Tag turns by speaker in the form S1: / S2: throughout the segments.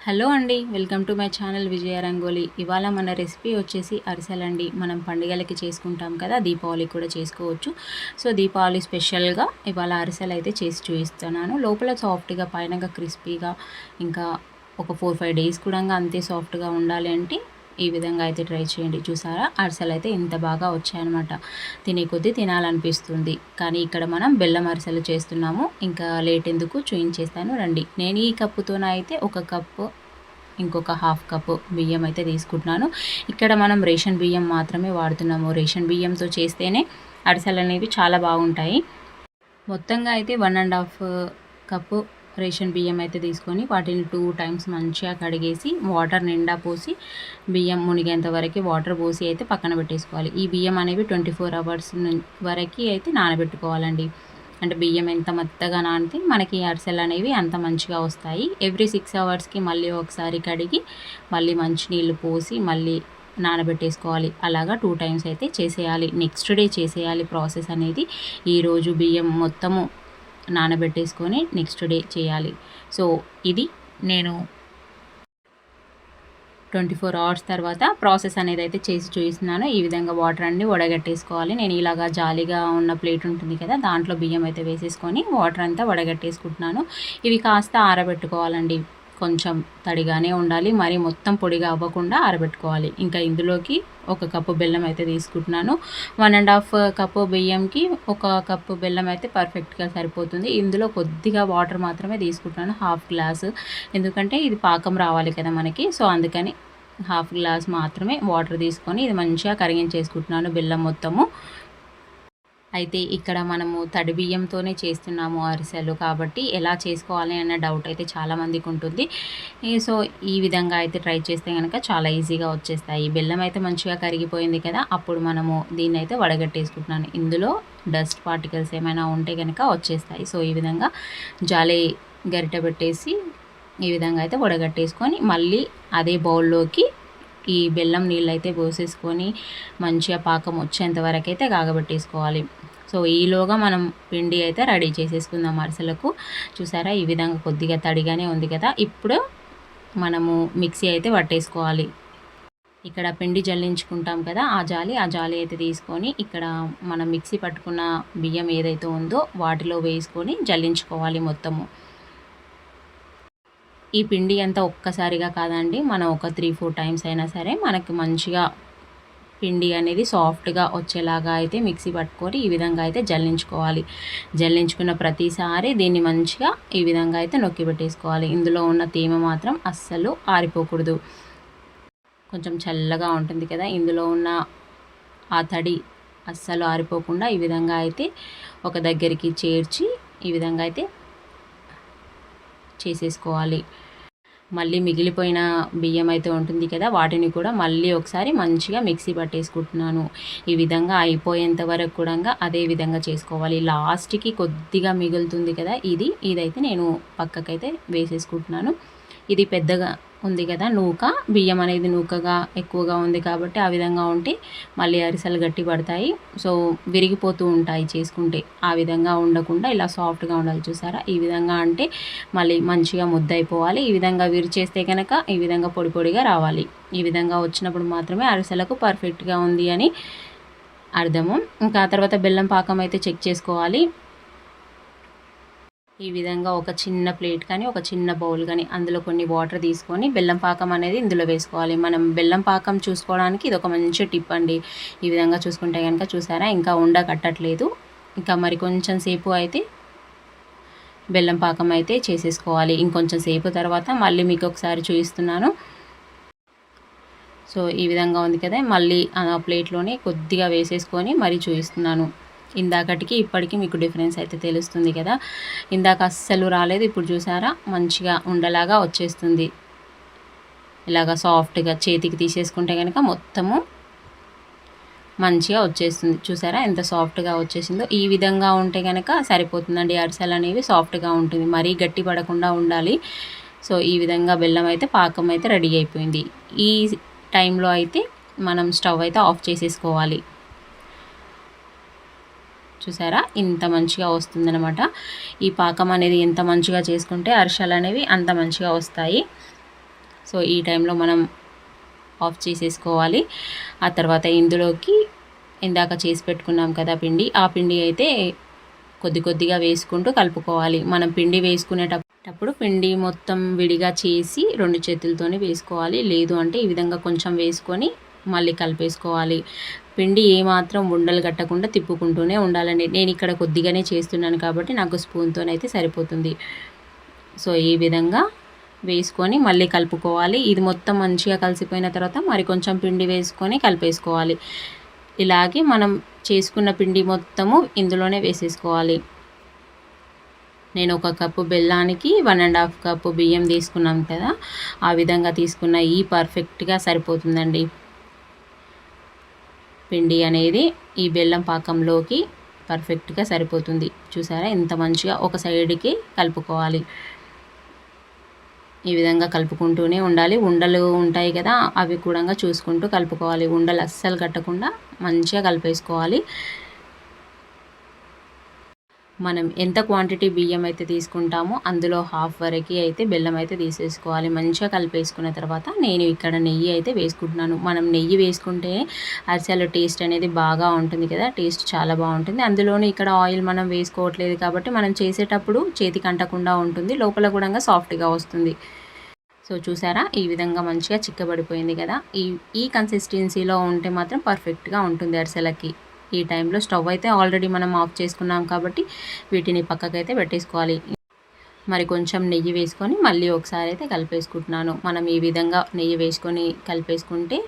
S1: Hello అండి welcome to my channel Vijaya Rangoli. ఇవాళ మన రెసిపీ వచ్చేసి అరిసెలండి. మనం పండుగలకి చేసుకుంటాం కదా దీపావళి కూడా చేసుకోవచ్చు. సో దీపావళి స్పెషల్గా ఇవాళ అరిసెలు అయితే చేసి చూపిస్తున్నాను. లోపల సాఫ్ట్గా పైనగా క్రిస్పీగా ఇంకా ఒక ఫోర్ ఫైవ్ డేస్ కూడా అంతే సాఫ్ట్గా ఉండాలి అంటే ఈ విధంగా అయితే ట్రై చేయండి. చూసారా? అరిసెలు అయితే ఇంత బాగా వచ్చాయన్నమాట. తినే కొద్దీ తినాలనిపిస్తుంది. కానీ ఇక్కడ మనం బెల్లం అరిసెలు చేస్తున్నాము. ఇంకా లేట్ ఎందుకు? చూయించేస్తాను. రండి. నేను ఈ కప్పుతోన అయితే ఒక కప్పు ఇంకొక హాఫ్ కప్పు బియ్యం అయితే తీసుకుంటున్నాను. ఇక్కడ మనం రేషన్ బియ్యం మాత్రమే వాడుతున్నాము. రేషన్ బియ్యంతో చేస్తేనే అరిసెలు అనేవి చాలా బాగుంటాయి. మొత్తంగా అయితే one and half cup ration బియ్యం అయితే తీసుకొని వాటిని టూ టైమ్స్ మంచిగా కడిగేసి వాటర్ నిండా పోసి బియ్యం మునిగేంత వరకు వాటర్ పోసి అయితే పక్కన పెట్టేసుకోవాలి. ఈ బియ్యం అనేవి ట్వంటీ ఫోర్ అవర్స్ వరకు అయితే నానబెట్టుకోవాలండి. అంటే బియ్యం ఎంత మెత్తగా నానితే మనకి అరిసెలు అనేవి అంత మంచిగా వస్తాయి. ఎవ్రీ సిక్స్ అవర్స్కి మళ్ళీ ఒకసారి కడిగి మళ్ళీ మంచి నీళ్ళు పోసి మళ్ళీ నానబెట్టేసుకోవాలి. అలాగా టూ టైమ్స్ అయితే చేసేయాలి. నెక్స్ట్ డే చేసేయాలి ప్రాసెస్ అనేది. ఈరోజు బియ్యం మొత్తము నానబెట్టేసుకొని నెక్స్ట్ డే చేయాలి. సో ఇది నేను ట్వంటీ ఫోర్ అవర్స్ తర్వాత ప్రాసెస్ అనేది అయితే చేసి చూపిస్తున్నాను. ఈ విధంగా వాటర్ అన్ని వడగట్టేసుకోవాలి. నేను ఇలాగా జాలీగా ఉన్న ప్లేట్ ఉంటుంది కదా దాంట్లో బియ్యం అయితే వేసేసుకొని వాటర్ అంతా వడగట్టేసుకుంటున్నాను. ఇవి కాస్త ఆరబెట్టుకోవాలండి. కొంచెం తడిగానే ఉండాలి. మరి మొత్తం పొడిగా అవ్వకుండా ఆరబెట్టుకోవాలి. ఇంకా ఇందులోకి ఒక కప్పు బెల్లం అయితే తీసుకుంటున్నాను. వన్ అండ్ హాఫ్ కప్పు బియ్యంకి ఒక కప్పు బెల్లం అయితే పర్ఫెక్ట్గా సరిపోతుంది. ఇందులో కొద్దిగా వాటర్ మాత్రమే తీసుకుంటున్నాను. Half glass. ఎందుకంటే ఇది పాకం రావాలి కదా మనకి. సో అందుకని హాఫ్ గ్లాస్ మాత్రమే వాటర్ తీసుకొని ఇది మంచిగా కరిగించేసుకుంటున్నాను బెల్లం మొత్తము. అయితే ఇక్కడ మనము తడి బియ్యంతోనే చేస్తున్నాము అరిసెలు కాబట్టి ఎలా చేసుకోవాలి అన్న డౌట్ అయితే చాలామందికి ఉంటుంది. సో ఈ విధంగా అయితే ట్రై చేస్తే కనుక చాలా ఈజీగా వచ్చేస్తాయి. బెల్లం అయితే మంచిగా కరిగిపోయింది కదా అప్పుడు మనము దీన్ని అయితే వడగట్టేసుకుంటున్నాను. ఇందులో డస్ట్ పార్టికల్స్ ఏమైనా ఉంటే కనుక వచ్చేస్తాయి. సో ఈ విధంగా జాలి గరిట పెట్టేసి ఈ విధంగా అయితే వడగట్టేసుకొని మళ్ళీ అదే బౌల్లోకి ఈ బెల్లం నీళ్ళు అయితే పోసేసుకొని మంచిగా పాకం వచ్చేంత వరకు అయితే కాగబెట్టేసుకోవాలి. సో ఈలోగా మనం పిండి అయితే రెడీ చేసేసుకుందాం అరిసెలకు. చూసారా? ఈ విధంగా కొద్దిగా తడిగానే ఉంది కదా? ఇప్పుడు మనము మిక్సీ అయితే పట్టేసుకోవాలి. ఇక్కడ పిండి జల్లించుకుంటాం కదా? ఆ జాలి ఆ జాలి అయితే తీసుకొని ఇక్కడ మనం మిక్సీ పట్టుకున్న బియ్యం ఏదైతే ఉందో వాటిలో వేసుకొని జల్లించుకోవాలి మొత్తము. ఈ పిండి అంతా ఒక్కసారిగా కాదండి. మనం ఒక త్రీ ఫోర్ టైమ్స్ అయినా సరే మనకి మంచిగా పిండి అనేది సాఫ్ట్గా వచ్చేలాగా అయితే మిక్సీ పట్టుకొని ఈ విధంగా అయితే జల్లించుకోవాలి. జల్లించుకున్న ప్రతిసారి దీన్ని మంచిగా ఈ విధంగా అయితే నొక్కి పెట్టేసుకోవాలి. ఇందులో ఉన్న తేమ మాత్రం అస్సలు ఆరిపోకూడదు. కొంచెం చల్లగా ఉంటుంది కదా ఇందులో ఉన్న ఆ తడి అస్సలు ఆరిపోకుండా ఈ విధంగా అయితే ఒక దగ్గరికి చేర్చి ఈ విధంగా అయితే చేసేసుకోవాలి. మళ్ళీ మిగిలిపోయిన బియ్యం అయితే ఉంటుంది కదా వాటిని కూడా మళ్ళీ ఒకసారి మంచిగా మిక్సీ పట్టేసుకుంటున్నాను. ఈ విధంగా అయిపోయేంత వరకు కూడా అదే విధంగా చేసుకోవాలి. లాస్ట్కి కొద్దిగా మిగులుతుంది కదా ఇది. ఇదైతే నేను పక్కకైతే వేసేసుకుంటున్నాను. ఇది పెద్దగా ఉంది కదా నూక. బియ్యం అనేది నూకగా ఎక్కువగా ఉంది కాబట్టి ఆ విధంగా ఉంటే మళ్ళీ అరిసెలు గట్టి పడతాయి. సో విరిగిపోతూ ఉంటాయి చేసుకుంటే. ఆ విధంగా ఉండకుండా ఇలా సాఫ్ట్గా ఉండాలి చూసారా? ఈ విధంగా అంటే మళ్ళీ మంచిగా ముద్ద అయిపోవాలి ఈ విధంగా విరిచేస్తే కనుక ఈ విధంగా పొడి పొడిగా రావాలి. ఈ విధంగా వచ్చినప్పుడు మాత్రమే అరిసెలకు పర్ఫెక్ట్గా ఉంది అని అర్థము. ఇంకా తర్వాత బెల్లం పాకం అయితే చెక్ చేసుకోవాలి. ఈ విధంగా ఒక చిన్న ప్లేట్ కానీ ఒక చిన్న బౌల్ కానీ అందులో కొన్ని వాటర్ తీసుకొని బెల్లం పాకం అనేది ఇందులో వేసుకోవాలి. మనం బెల్లం పాకం చూసుకోవడానికి ఇది ఒక మంచి టిప్ అండి. ఈ విధంగా చూసుకుంటే కనుక చూసారా? ఇంకా ఉండ కట్టట్లేదు. ఇంకా మరి కొంచెం సేపు అయితే బెల్లం పాకం అయితే చేసేసుకోవాలి. ఇంకొంచెం సేపు తర్వాత మళ్ళీ మీకు ఒకసారి చూపిస్తున్నాను. సో ఈ విధంగా ఉంది కదా? మళ్ళీ ఆ ప్లేట్లోనే కొద్దిగా వేసేసుకొని మరీ చూపిస్తున్నాను. ఇందాకటికి ఇప్పటికి మీకు డిఫరెన్స్ అయితే తెలుస్తుంది కదా. ఇందాక అస్సలు రాలేదు ఇప్పుడు చూసారా? మంచిగా ఉండలాగా వచ్చేస్తుంది. ఇలాగా సాఫ్ట్గా చేతికి తీసేసుకుంటే కనుక మొత్తము మంచిగా వచ్చేస్తుంది. చూసారా? ఎంత సాఫ్ట్గా వచ్చేసిందో. ఈ విధంగా ఉంటే కనుక సరిపోతుందండి. అరిసెలు అనేవి సాఫ్ట్గా ఉంటుంది. మరీ గట్టి పడకుండా ఉండాలి. సో ఈ విధంగా బెల్లం అయితే పాకం అయితే రెడీ అయిపోయింది. ఈ టైంలో అయితే మనం స్టవ్ అయితే ఆఫ్ చేసేసుకోవాలి. చూసారా? ఇంత మంచిగా వస్తుందనమాట ఈ పాకం అనేది ఎంత మంచిగా చేసుకుంటే అరిసెలు అనేవి అంత మంచిగా వస్తాయి. సో ఈ టైంలో మనం ఆఫ్ చేసేసుకోవాలి. ఆ తర్వాత ఇందులోకి ఇందాక చేసి పెట్టుకున్నాం కదా పిండి. ఆ పిండి అయితే కొద్ది కొద్దిగా వేసుకుంటూ కలుపుకోవాలి. మనం పిండి వేసుకునేటప్పుడు పిండి మొత్తం విడిగా చేసి రెండు చేతులతోనే వేసుకోవాలి. లేదు అంటే ఈ విధంగా కొంచెం వేసుకొని మళ్ళీ కలిపేసుకోవాలి. పిండి ఏమాత్రం ఉండలు కట్టకుండా తిప్పుకుంటూనే ఉండాలండి. నేను ఇక్కడ కొద్దిగానే చేస్తున్నాను కాబట్టి నాకు స్పూన్తోనైతే సరిపోతుంది. సో ఈ విధంగా వేసుకొని మళ్ళీ కలుపుకోవాలి. ఇది మొత్తం మంచిగా కలిసిపోయిన తర్వాత మరి కొంచెం పిండి వేసుకొని కలిపేసుకోవాలి. ఇలాగే మనం చేసుకున్న పిండి మొత్తము ఇందులోనే వేసేసుకోవాలి. నేను ఒక కప్పు బెల్లానికి వన్ అండ్ హాఫ్ కప్పు బియ్యం తీసుకున్నాం కదా ఆ విధంగా తీసుకున్న ఈ పర్ఫెక్ట్గా సరిపోతుందండి. పిండి అనేది ఈ బెల్లం పాకంలోకి పర్ఫెక్ట్గా సరిపోతుంది. చూసారా? ఇంత మంచిగా ఒక సైడ్కి కలుపుకోవాలి. ఈ విధంగా కలుపుకుంటూనే ఉండాలి. ఉండలు ఉంటాయి కదా అవి కూడా చూసుకుంటూ కలుపుకోవాలి. ఉండలు అస్సలు కట్టకుండా మంచిగా కలిపేసుకోవాలి. మనం ఎంత క్వాంటిటీ బియ్యం అయితే తీసుకుంటామో అందులో హాఫ్ వరకు అయితే బెల్లం అయితే తీసేసుకోవాలి. మంచిగా కలిపేసుకున్న తర్వాత నేను ఇక్కడ నెయ్యి అయితే వేసుకుంటున్నాను. మనం నెయ్యి వేసుకుంటే అరిసెల టేస్ట్ అనేది బాగా ఉంటుంది కదా టేస్ట్ చాలా బాగుంటుంది. అందులోనూ ఇక్కడ ఆయిల్ మనం వేసుకోవట్లేదు కాబట్టి మనం చేసేటప్పుడు చేతికి అంటకుండా ఉంటుంది లోపల కూడా సాఫ్ట్గా వస్తుంది. సో చూసారా? ఈ విధంగా మంచిగా చిక్కబడిపోయింది కదా. ఈ ఈ కన్సిస్టెన్సీలో ఉంటే మాత్రం పర్ఫెక్ట్గా ఉంటుంది అరిసెలకి. ఈ టైంలో స్టవ్ అయితే ఆల్రెడీ మనం ఆఫ్ చేసుకున్నాం కాబట్టి వీటిని పక్కకైతే పెట్టేసుకోవాలి. మరి కొంచెం నెయ్యి వేసుకొని మళ్ళీ ఒకసారి అయితే కలిపేసుకుంటున్నాను. మనం ఈ విధంగా నెయ్యి వేసుకొని కలిపేసుకుంటే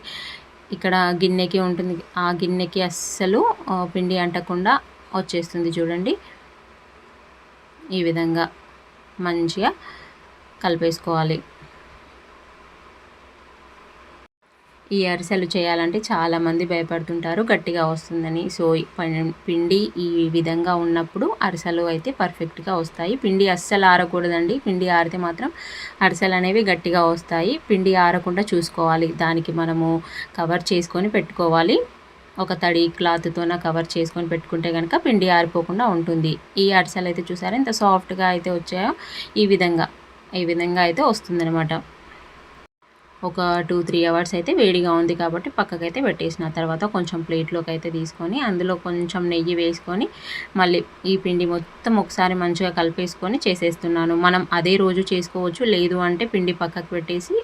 S1: ఇక్కడ గిన్నెకి ఉంటుంది. ఆ గిన్నెకి అస్సలు పిండి అంటకుండా వచ్చేస్తుంది చూడండి. ఈ విధంగా మంచిగా కలిపేసుకోవాలి. ఈ అరిసెలు చేయాలంటే చాలామంది భయపడుతుంటారు గట్టిగా వస్తుందని. సో పిండి ఈ విధంగా ఉన్నప్పుడు అరిసెలు అయితే పర్ఫెక్ట్గా వస్తాయి. పిండి అస్సలు ఆరకూడదండి. పిండి ఆరితే మాత్రం అరిసెలు అనేవి గట్టిగా వస్తాయి. పిండి ఆరకుండా చూసుకోవాలి. దానికి మనము కవర్ చేసుకొని పెట్టుకోవాలి. ఒక తడి క్లాత్తోన కవర్ చేసుకొని పెట్టుకుంటే కనుక పిండి ఆరిపోకుండా ఉంటుంది. ఈ అరిసెలు అయితే చూసారా? ఇంత సాఫ్ట్గా అయితే వచ్చాయో ఈ విధంగా ఈ విధంగా అయితే వస్తుందన్నమాట. ఒక టూ త్రీ అవర్స్ అయితే వేడిగా ఉంది కాబట్టి పక్కకైతే పెట్టేసిన. తర్వాత కొంచెం ప్లేట్లోకి అయితే తీసుకొని అందులో కొంచెం నెయ్యి వేసుకొని మళ్ళీ ఈ పిండి మొత్తం ఒకసారి మంచిగా కలిపేసుకొని చేసేస్తున్నాను. మనం అదే రోజు చేసుకోవచ్చు లేదు అంటే పిండి పక్కకు పెట్టేసి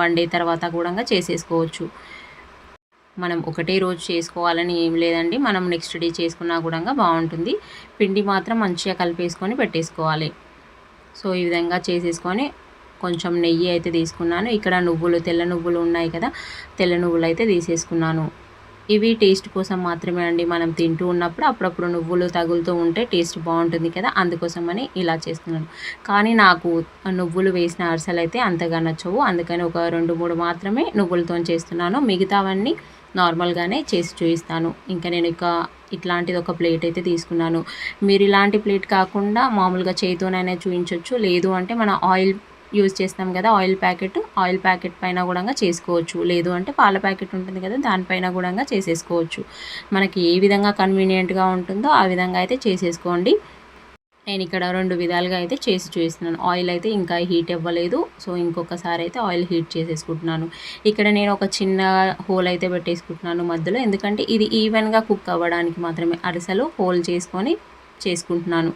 S1: వన్ డే తర్వాత కూడా చేసేసుకోవచ్చు. మనం ఒకటే రోజు చేసుకోవాలని ఏం లేదండి. మనం నెక్స్ట్ డే చేసుకున్నా కూడా బాగుంటుంది. పిండి మాత్రం మంచిగా కలిపేసుకొని పెట్టేసుకోవాలి. సో ఈ విధంగా చేసేసుకొని కొంచెం నెయ్యి అయితే తీసుకున్నాను. ఇక్కడ నువ్వులు తెల్ల నువ్వులు ఉన్నాయి కదా తెల్ల నువ్వులు అయితే తీసేసుకున్నాను. ఇవి టేస్ట్ కోసం మాత్రమే అండి. మనం తింటూ ఉన్నప్పుడు అప్పుడప్పుడు నువ్వులు తగులుతూ ఉంటే టేస్ట్ బాగుంటుంది కదా అందుకోసం అని ఇలా చేస్తున్నాను. కానీ నాకు నువ్వులు వేసిన అరసలు అయితే అంతగా నచ్చవు. అందుకని ఒక రెండు మూడు మాత్రమే నువ్వులతో చేస్తున్నాను. మిగతావన్నీ నార్మల్గానే చేసి చూపిస్తాను. ఇంకా నేను ఇక ఇట్లాంటిది ఒక ప్లేట్ అయితే తీసుకున్నాను. మీరు ఇలాంటి ప్లేట్ కాకుండా మామూలుగా చేతితోనైనా చూపించవచ్చు లేదు అంటే మన ఆయిల్ యూజ్ చేస్తాం కదా ఆయిల్ ప్యాకెట్. ఆయిల్ ప్యాకెట్ పైన కూడా చేసుకోవచ్చు. లేదు అంటే పాల ప్యాకెట్ ఉంటుంది కదా దానిపైన కూడా చేసేసుకోవచ్చు. మనకి ఏ విధంగా కన్వీనియంట్గా ఉంటుందో ఆ విధంగా అయితే చేసేసుకోండి. నేను ఇక్కడ రెండు విధాలుగా అయితే చేసి చూస్తున్నాను ఆయిల్ అయితే ఇంకా హీట్ ఇవ్వలేదు సో ఇంకొకసారి అయితే ఆయిల్ హీట్ చేసేసుకుంటున్నాను. ఇక్కడ నేను ఒక చిన్న హోల్ అయితే పెట్టేసుకుంటున్నాను మధ్యలో. ఎందుకంటే ఇది ఈవెన్గా కుక్ అవ్వడానికి మాత్రమే అరిసెలు హోల్ చేసుకొని చేసుకుంటున్నాను.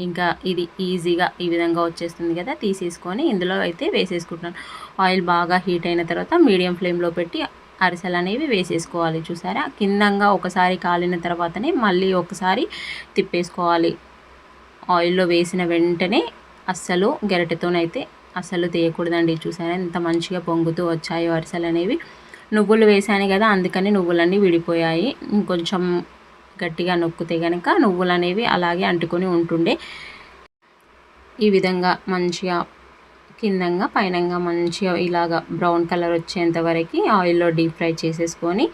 S1: ఇంకా ఇది ఈజీగా ఈ విధంగా వచ్చేస్తుంది కదా తీసేసుకొని ఇందులో అయితే వేసేసుకుంటున్నాను. ఆయిల్ బాగా హీట్ అయిన తర్వాత మీడియం ఫ్లేమ్లో పెట్టి అరిసెలు అనేవి వేసేసుకోవాలి చూసారా? కిందంగా ఒకసారి కాలిన తర్వాతనే మళ్ళీ ఒకసారి తిప్పేసుకోవాలి. ఆయిల్లో వేసిన వెంటనే అస్సలు గెరటితోనైతే అస్సలు తీయకూడదండి చూసారా? ఎంత మంచిగా పొంగుతూ వచ్చాయో అరిసెలు అనేవి. నువ్వులు వేసాను కదా అందుకని నువ్వులన్నీ విడిపోయాయి. ఇంకొంచెం గట్టిగా నొక్కితే కనుక నువ్వులు అనేవి అలాగే అంటుకొని ఉంటుండే. ఈ విధంగా మంచిగా కిందంగా పైనంగా మంచిగా ఇలాగ బ్రౌన్ కలర్ వచ్చేంత వరకు ఆయిల్లో డీప్ ఫ్రై చేసేసుకొని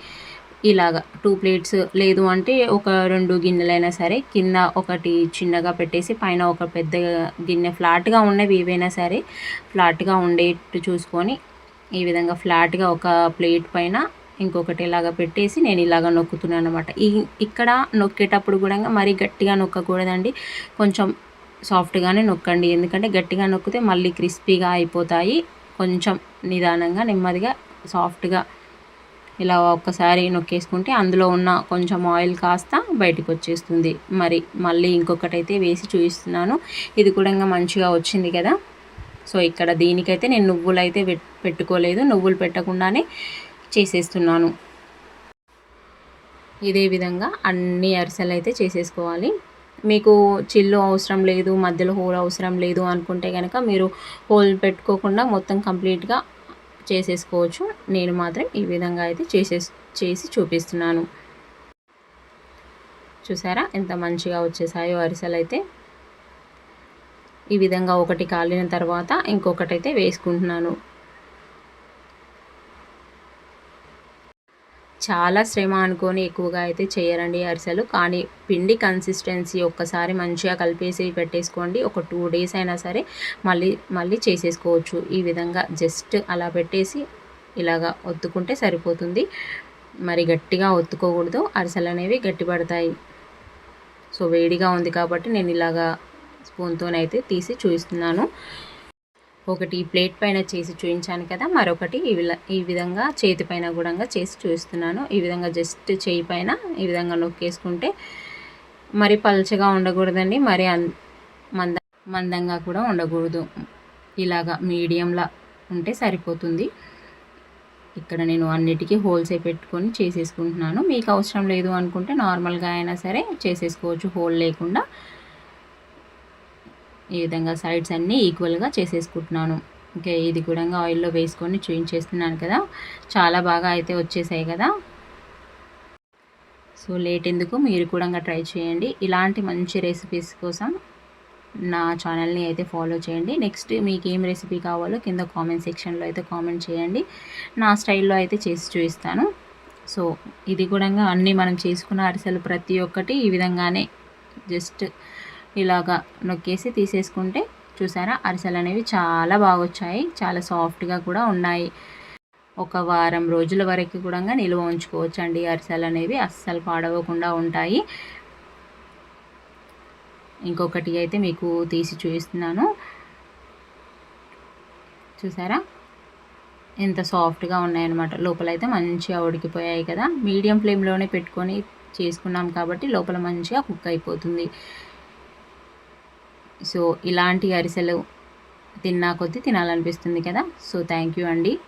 S1: ఇలాగ టూ ప్లేట్స్ లేదు అంటే ఒక రెండు గిన్నెలైనా సరే కింద ఒకటి చిన్నగా పెట్టేసి పైన ఒక పెద్ద గిన్నె ఫ్లాట్గా ఉన్నవి ఏవైనా సరే ఫ్లాట్గా ఉండేట్టు చూసుకొని ఈ విధంగా ఫ్లాట్గా ఒక ప్లేట్ పైన ఇంకొకటి ఇలాగ పెట్టేసి నేను ఇలాగ నొక్కుతున్నాను అనమాట ఈ ఇక్కడ నొక్కేటప్పుడు కూడా మరీ గట్టిగా నొక్కకూడదండి. కొంచెం సాఫ్ట్గానే నొక్కండి. ఎందుకంటే గట్టిగా నొక్కితే మళ్ళీ క్రిస్పీగా అయిపోతాయి. కొంచెం నిదానంగా నెమ్మదిగా సాఫ్ట్గా ఇలా ఒక్కసారి నొక్కేసుకుంటే అందులో ఉన్న కొంచెం ఆయిల్ కాస్త బయటకు వచ్చేస్తుంది. మరి మళ్ళీ ఇంకొకటైతే వేసి చూపిస్తున్నాను. ఇది కూడా మంచిగా వచ్చింది కదా. సో ఇక్కడ దీనికైతే నేను నువ్వులు అయితే పెట్టుకోలేదు. నువ్వులు పెట్టకుండానే చేసేస్తున్నాను. ఇదే విధంగా అన్ని అరిసెలు అయితే చేసేసుకోవాలి. మీకు చిల్లు అవసరం లేదు మధ్యలో హోల్ అవసరం లేదు అనుకుంటే కనుక మీరు హోల్ పెట్టుకోకుండా మొత్తం కంప్లీట్గా చేసేసుకోవచ్చు. నేను మాత్రం ఈ విధంగా అయితే చేసే చేసి చూపిస్తున్నాను. చూసారా? ఎంత మంచిగా వచ్చేసాయో అరిసెలు అయితే ఈ విధంగా ఒకటి కాలిన తర్వాత ఇంకొకటి అయితే వేసుకుంటున్నాను. చాలా శ్రమ అనుకొని ఎక్కువగా అయితే చేయరండి అరిసెలు. కానీ పిండి కన్సిస్టెన్సీ ఒక్కసారి మంచిగా కలిపేసి పెట్టేసుకోండి. ఒక టూ డేస్ అయినా సరే మళ్ళీ మళ్ళీ చేసేసుకోవచ్చు. ఈ విధంగా జస్ట్ అలా పెట్టేసి ఇలాగా ఒత్తుకుంటే సరిపోతుంది. మరి గట్టిగా ఒత్తుకోకూడదు. అరిసెలు అనేవి గట్టిపడతాయి. సో వేడిగా ఉంది కాబట్టి నేను ఇలాగా స్పూన్తోనైతే తీసి చూపిస్తున్నాను ఒకటి ప్లేట్ పైన చేసి చూపించాను కదా మరొకటి ఈ విధంగా చేతి పైన కూడా చేసి చూపిస్తున్నాను. ఈ విధంగా జస్ట్ చేయి పైన ఈ విధంగా నొక్కేసుకుంటే మరి పల్చగా ఉండకూడదండి మరి మంద మందంగా కూడా ఉండకూడదు. ఇలాగా మీడియంలా ఉంటే సరిపోతుంది. ఇక్కడ నేను అన్నిటికీ హోల్సే పెట్టుకొని చేసేసుకుంటున్నాను. మీకు అవసరం లేదు అనుకుంటే నార్మల్గా అయినా సరే చేసేసుకోవచ్చు హోల్ లేకుండా. ఈ విధంగా సైడ్స్ అన్నీ ఈక్వల్గా చేసేసుకుంటున్నాను. ఓకే ఇది కూడా ఆయిల్లో వేసుకొని చూయించేస్తున్నాను కదా. చాలా బాగా అయితే వచ్చేసాయి కదా. సో లేట్ ఎందుకు? మీరు కూడా ట్రై చేయండి. ఇలాంటి మంచి రెసిపీస్ కోసం నా ఛానల్ని అయితే ఫాలో చేయండి. నెక్స్ట్ మీకు ఏం రెసిపీ కావాలో కింద కామెంట్ సెక్షన్లో అయితే కామెంట్ చేయండి. నా స్టైల్లో అయితే చేసి చూపిస్తాను. సో ఇది కూడా అన్నీ మనం చేసుకున్న అరిసెలు ప్రతి ఒక్కటి ఈ విధంగానే జస్ట్ ఇలాగా నొక్కేసి తీసేసుకుంటే చూసారా అరిసెలు అనేవి చాలా బాగా వచ్చాయి చాలా సాఫ్ట్గా కూడా ఉన్నాయి. ఒక వారం రోజుల వరకు కూడా నిల్వ ఉంచుకోవచ్చు అండి అరిసెలు అనేవి. అస్సలు పాడవకుండా ఉంటాయి. ఇంకొకటి అయితే మీకు తీసి చూపిస్తున్నాను. చూసారా? ఎంత సాఫ్ట్గా ఉన్నాయన్నమాట. లోపల అయితే మంచిగా ఉడికిపోయాయి కదా. మీడియం ఫ్లేమ్లోనే పెట్టుకొని చేసుకున్నాం కాబట్టి లోపల మంచిగా కుక్ అయిపోతుంది. సో ఇలాంటి అరిసెలు తిన్నా కొద్దీ తినాలనిపిస్తుంది కదా. సో థ్యాంక్ యూ అండి.